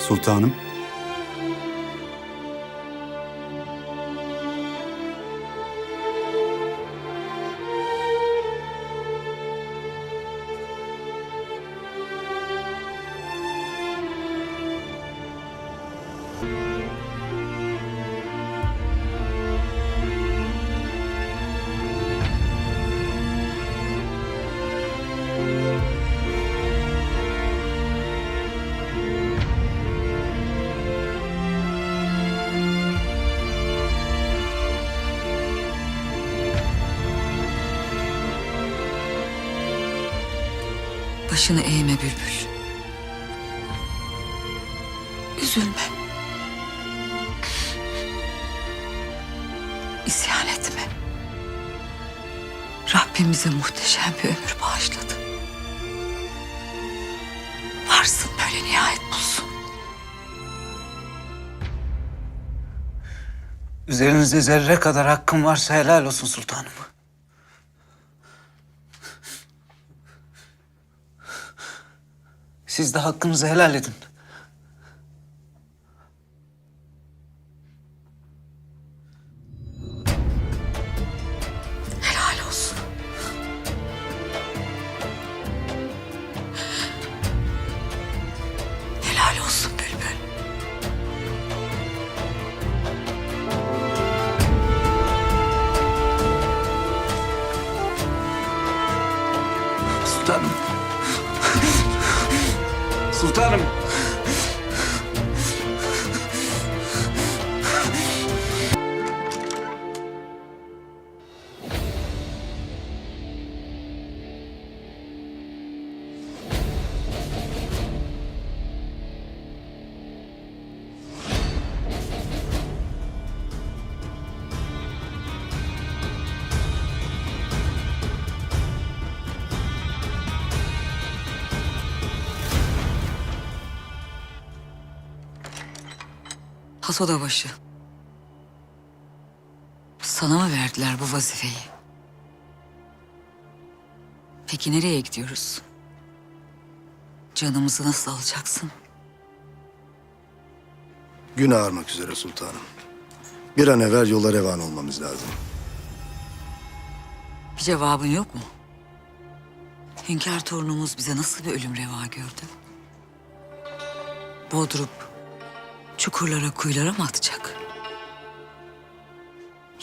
Sultanım. Başını eğme bülbül. Üzülme. İsyan etme. Rabbim bize muhteşem bir ömür bağışladı. Varsın böyle nihayet bulsun. Üzerinizde zerre kadar hakkım varsa helal olsun sultanım. Siz de hakkınızı helal edin. Helal olsun. Helal olsun bülbül. Sultanım. Sultanım. Hasoda başı. Sana mı verdiler bu vazifeyi? Peki nereye gidiyoruz? Canımızı nasıl alacaksın? Gün ağarmak üzere sultanım. Bir an evvel yola revan olmamız lazım. Bir cevabın yok mu? Hünkâr torunumuz bize nasıl bir ölüm reva gördü? Bodrup çukurlara kuyulara mı atacak?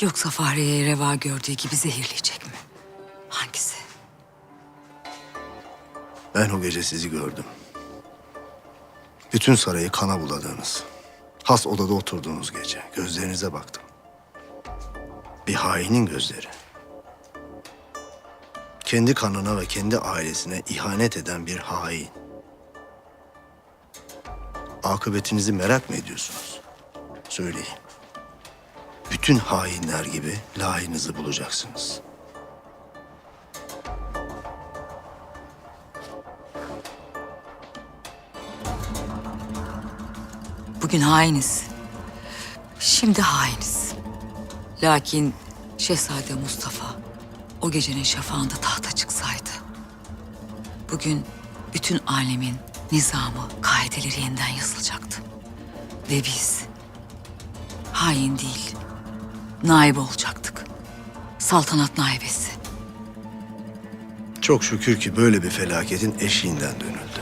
Yoksa Fahriye'ye reva gördüğü gibi zehirleyecek mi? Hangisi? Ben o gece sizi gördüm. Bütün sarayı kana buladığınız, has odada oturduğunuz gece gözlerinize baktım. Bir hainin gözleri. Kendi kanına ve kendi ailesine ihanet eden bir hain. Akıbetinizi merak mı ediyorsunuz? Söyleyin. Bütün hainler gibi layığınızı bulacaksınız. Bugün hainiz. Şimdi hainiz. Lakin Şehzade Mustafa o gecenin şafağında tahta çıksaydı. Bugün bütün alemin nizamı, kaideleri yeniden yazılacaktı. Ve biz hain değil, naibe olacaktık. Saltanat naibesi. Çok şükür ki böyle bir felaketin eşiğinden dönüldü.